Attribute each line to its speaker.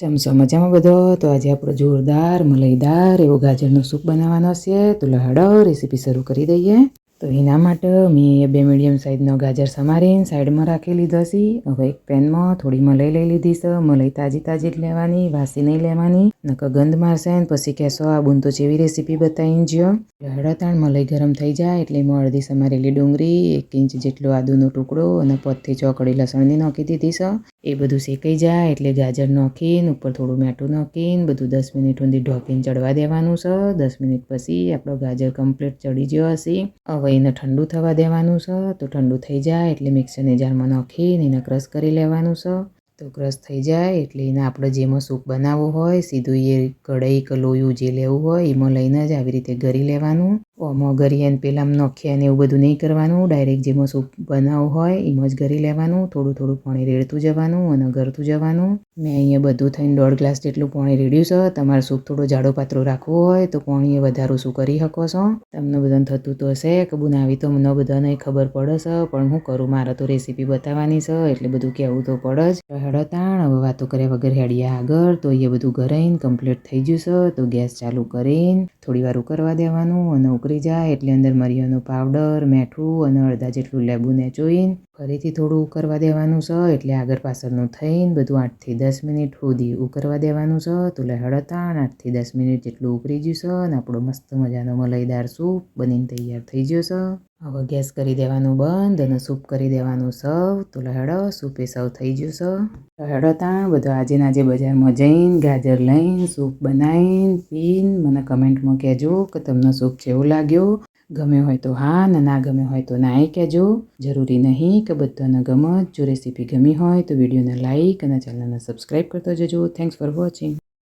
Speaker 1: ચમચો મજામાં બધો? તો આજે આપણો જોરદાર, મલાઈદાર એવો ગાજરનો સૂપ બનાવવાનો છે તો લહડો, રેસીપી શરૂ કરી દઈએ. તો એના માટે મેં બે મીડિયમ સાઇઝનો ગાજર સમારીને સાઈડમાં રાખી લીધો છે. હવે એક પેનમાં થોડી મલાઈ લઈ લીધી છે. મલાઈ તાજી તાજી જ લેવાની, વાસી નહીં લેવાની. નકર ગંધ મારશે ને પછી કહેશો આ બુન તો જેવી રેસીપી બતાવીને જ્યો. લહડો તાણ મલાઈ ગરમ થઈ જાય એટલે મેં અડધી સમારેલી ડુંગળી, એક ઇંચ જેટલો આદુનો ટુકડો અને પદથી ચોકડી લસણની નાખી દીધી છે. એ બધું શેકાઈ જાય એટલે ગાજર નાખીને, ઉપર થોડું મેઠું નાખીને, બધું દસ મિનિટ સુધી ઢોકીને ચડવા દેવાનું છે. દસ મિનિટ પછી આપણો ગાજર કમ્પ્લીટ ચડી ગયો હશે. હવે એને ઠંડુ થવા દેવાનું છે. તો ઠંડુ થઈ જાય એટલે મિક્સરની જારમાં નાખીને એને ક્રશ કરી લેવાનું છે. તો ક્રશ થઈ જાય એટલે એને આપણે જેમાં સૂપ બનાવવો હોય, સીધું એ કઢાઈ કે લોયું જે લેવું હોય, એમાં લઈને જ આવી રીતે ગરી લેવાનું. ઓમાં ગરીએ ને પેલા નોખ્યા ને એવું બધું નહીં કરવાનું. ડાયરેક્ટ જેમાં સૂપ બનાવવું હોય, એમાં જ ગરી લેવાનું. થોડું થોડું પાણી રેડતું જવાનું અને ગરતું જવાનું. મેં અહીંયા બધું થઈને દોઢ ગ્લાસ જેટલું પાણી રેડ્યું છે. તમારે સૂપ થોડું જાડો પાત્રો રાખવું હોય તો પાણી એ વધારું શું કરી શકો છો? તમને બધાને થતું તો હશે. કે બુન આવી તો મને બધાને ખબર પડે છે. પણ હું કરું? મારે તો રેસીપી બતાવવાની છે. એટલે બધું કહેવું તો પડે જ. હેડો હવે વાતો કર્યા વગર હેડિયા આગળ. તો એ બધું ગરાઈને કમ્પ્લીટ થઈ ગયું છે. તો ગેસ ચાલુ કરીને થોડી વાર ઉકરવા દેવાનું અને ઉકળી જાય એટલે અંદર મરિયાનો પાવડર, મેઠું અને અડધા જેટલું લેબુ નેચોઈને ફરીથી થોડું ઉકળવા દેવાનું છે. એટલે આગળ પાછળનું થઈને બધું આઠથી દસ મિનિટ સુધી ઉકરવા દેવાનું છે. તો લહેડો તાણ આઠથી દસ મિનિટ જેટલું ઉકળી ગયું છે અને આપણો મસ્ત મજાનો મલાઈદાર સૂપ બનીને તૈયાર થઈ ગયો છે. હવે ગેસ કરી દેવાનું બંધ અને સૂપ કરી દેવાનું સૌ. તો લહેડો, સૂપે સૌ થઈ ગયું છે. લહેડો ત્યાં બધો આજે આજે બજારમાં જઈને ગાજર લઈને સૂપ બનાવીને પીને મને કમેન્ટમાં કહેજો કે તમને સૂપ કેવું લાગ્યું. ગમે હોય તો હા, ને ના ગમે હોય તો ના એ કહેજો. જરૂરી નહીં કે બધાને ગમે જો રેસીપી ગમી હોય તો વિડીયોને લાઇક અને ચેનલને સબસ્ક્રાઈબ કરતો જજો. Thanks for watching